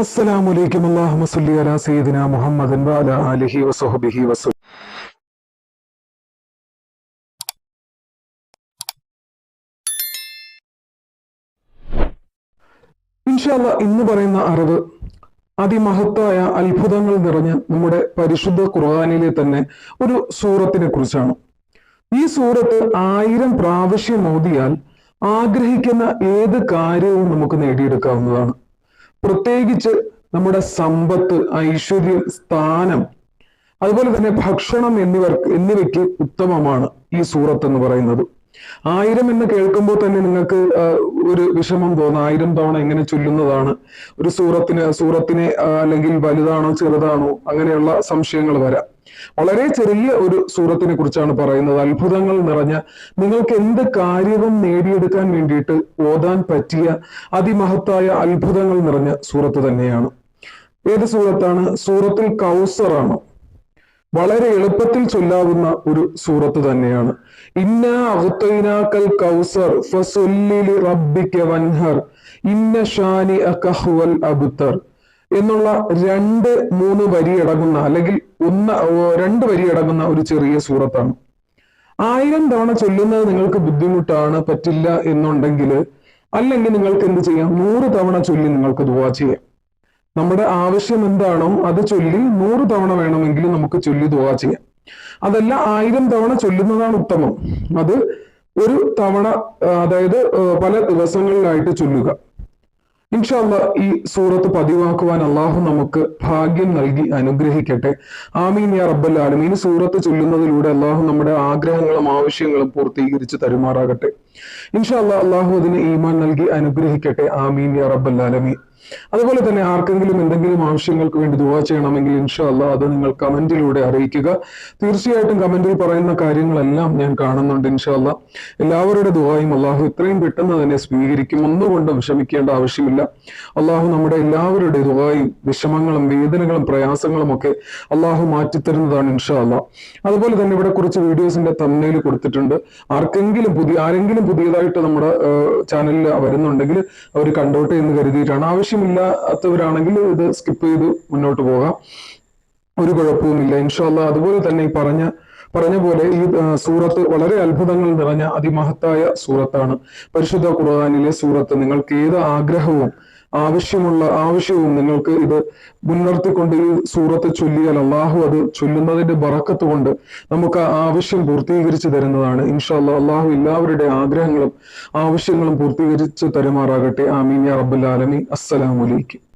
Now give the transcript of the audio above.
അസ്സലാമു അലൈക്കും അല്ലാഹുമ്മ സല്ലി അലാ സയ്യിദിന മുഹമ്മദൻ വഅലാ ആലിഹി വസഹ്ബിഹി വസല്ലം ഇൻഷാല്ല ഇന്ന് പറയുന്ന അറിവ് അതിമഹത്തായ അത്ഭുതങ്ങൾ നിറഞ്ഞ നമ്മുടെ പരിശുദ്ധ ഖുർആാനിലെ തന്നെ ഒരു സൂറത്തിനെ കുറിച്ചാണ്. ഈ സൂറത്ത് ആയിരം പ്രാവശ്യം ഓതിയാൽ ആഗ്രഹിക്കുന്ന ഏത് കാര്യവും നമുക്ക് നേടിയെടുക്കാവുന്നതാണ്. പ്രത്യേകിച്ച് നമ്മുടെ സമ്പത്ത് ഐശ്വര്യം സ്ഥാനം അതുപോലെ തന്നെ ഭക്ഷണം എന്നിവർക്ക് എന്നിവയ്ക്ക് ഉത്തമമാണ് ഈ സൂറത്ത് എന്ന് പറയുന്നത്. ആയിരം എന്ന് കേൾക്കുമ്പോൾ തന്നെ നിങ്ങൾക്ക് ഒരു വിഷമം തോന്നാം. ആയിരം തവണ എങ്ങനെ ചൊല്ലുന്നതാണ്. ഒരു സൂറത്തിന് സൂറത്തിനെ അല്ലെങ്കിൽ വലുതാണോ ചെറുതാണോ അങ്ങനെയുള്ള സംശയങ്ങൾ വരാം. വളരെ ചെറിയ ഒരു സൂറത്തിനെ കുറിച്ചാണ് പറയുന്നത്. അത്ഭുതങ്ങൾ നിറഞ്ഞ നിങ്ങൾക്ക് എന്ത് കാര്യവും നേടിയെടുക്കാൻ വേണ്ടിയിട്ട് ഓതാൻ പറ്റിയ അതിമഹത്തായ അത്ഭുതങ്ങൾ നിറഞ്ഞ സൂറത്ത് തന്നെയാണ്. ഏത് സൂറത്താണ്? സൂറത്തിൽ കൗസറാണ്. വളരെ എളുപ്പത്തിൽ ചൊല്ലാവുന്ന ഒരു സൂറത്ത് തന്നെയാണ്. ഇന്ന അഹുത്തൈനാക്കൽ കൗസർ റബ്ബിക്ക വൻഹർ ഇന്ന ഷാനി അകഹുവൽ അബുത്തർ എന്നുള്ള രണ്ട് മൂന്ന് വരി അടങ്ങുന്ന അല്ലെങ്കിൽ ഒന്ന് രണ്ട് വരി അടങ്ങുന്ന ഒരു ചെറിയ സൂറത്താണ്. ആയിരം തവണ ചൊല്ലുന്നത് നിങ്ങൾക്ക് ബുദ്ധിമുട്ടാണ് പറ്റില്ല എന്നുണ്ടെങ്കിൽ അല്ലെങ്കിൽ നിങ്ങൾക്ക് എന്ത് ചെയ്യാം? നൂറ് തവണ ചൊല്ലി നിങ്ങൾക്ക് ദുവാ ചെയ്യാം. നമ്മുടെ ആവശ്യം എന്താണോ അത് ചൊല്ലി നൂറ് തവണ വേണമെങ്കിൽ നമുക്ക് ചൊല്ലി ദുവാ ചെയ്യാം. അതല്ല ആയിരം തവണ ചൊല്ലുന്നതാണ് ഉത്തമം. അത് ഒരു തവണ അതായത് പല ദിവസങ്ങളിലായിട്ട് ചൊല്ലുക. ഇൻഷാല്ല ഈ സൂറത്ത് പതിവാക്കുവാൻ അള്ളാഹു നമുക്ക് ഭാഗ്യം നൽകി അനുഗ്രഹിക്കട്ടെ. ആമീൻ യാ റബ്ബൽ ആലമീൻ. സൂറത്ത് ചൊല്ലുന്നതിലൂടെ അള്ളാഹു നമ്മുടെ ആഗ്രഹങ്ങളും ആവശ്യങ്ങളും പൂർത്തീകരിച്ച് തരുമാറാകട്ടെ. ഇൻഷാല്ല അള്ളാഹു അതിന് ഈമാൻ നൽകി അനുഗ്രഹിക്കട്ടെ. ആമീൻ യാ റബ്ബൽ ആലമീൻ. അതുപോലെ തന്നെ ആർക്കെങ്കിലും എന്തെങ്കിലും ആവശ്യങ്ങൾക്ക് വേണ്ടി ദുവാ ചെയ്യണമെങ്കിൽ ഇൻഷാല്ല അത് നിങ്ങൾ കമന്റിലൂടെ അറിയിക്കുക. തീർച്ചയായിട്ടും കമന്റിൽ പറയുന്ന കാര്യങ്ങളെല്ലാം ഞാൻ കാണുന്നുണ്ട് ഇൻഷാല്ല എല്ലാവരുടെ ദുവായും അള്ളാഹു ഇത്രയും പെട്ടെന്ന് തന്നെ സ്വീകരിക്കും. ഒന്നുകൊണ്ടും വിഷമിക്കേണ്ട ആവശ്യമില്ല. അള്ളാഹു നമ്മുടെ എല്ലാവരുടെ ദുവായും വിഷമങ്ങളും വേദനകളും പ്രയാസങ്ങളും ഒക്കെ അള്ളാഹു മാറ്റിത്തരുന്നതാണ് ഇൻഷാല്ല അതുപോലെ തന്നെ ഇവിടെ കുറച്ച് വീഡിയോസിന്റെ തമ്മയിൽ കൊടുത്തിട്ടുണ്ട്. ആർക്കെങ്കിലും പുതിയ ആരെങ്കിലും പുതിയതായിട്ട് നമ്മുടെ ചാനലിൽ വരുന്നുണ്ടെങ്കിൽ അവർ കണ്ടോട്ടെ എന്ന് കരുതിയിട്ടാണ്. ആവശ്യമില്ലാത്തവരാണെങ്കിൽ ഇത് സ്കിപ്പ് ചെയ്ത് മുന്നോട്ട് പോകാം. ഒരു കുഴപ്പവുമില്ല. ഇൻഷാല്ല അതുപോലെ തന്നെ ഈ പറഞ്ഞ പറഞ്ഞ പോലെ ഈ സൂറത്ത് വളരെ അത്ഭുതങ്ങൾ നിറഞ്ഞ അതിമഹത്തായ സൂറത്താണ്. പരിശുദ്ധ ഖുർആാനിലെ സൂറത്ത്. നിങ്ങൾക്ക് ഏത് ആഗ്രഹവും ആവശ്യമുള്ള ആവശ്യവും നിങ്ങൾക്ക് ഇത് മുൻനിർത്തിക്കൊണ്ട് ഈ സൂറത്ത് ചൊല്ലിയാൽ അള്ളാഹു അത് ചൊല്ലുന്നതിന്റെ ബറക്കത്ത് കൊണ്ട് നമുക്ക് ആവശ്യം പൂർത്തീകരിച്ചു തരുന്നതാണ്. ഇൻഷാ ഇൻഷാല്ല അള്ളാഹു എല്ലാവരുടെ ആഗ്രഹങ്ങളും ആവശ്യങ്ങളും പൂർത്തീകരിച്ച് തരുമാറാകട്ടെ. ആമീൻ യാ റബ്ബുൽ ആലമീൻ. അസ്സലാമു അലൈക്കും.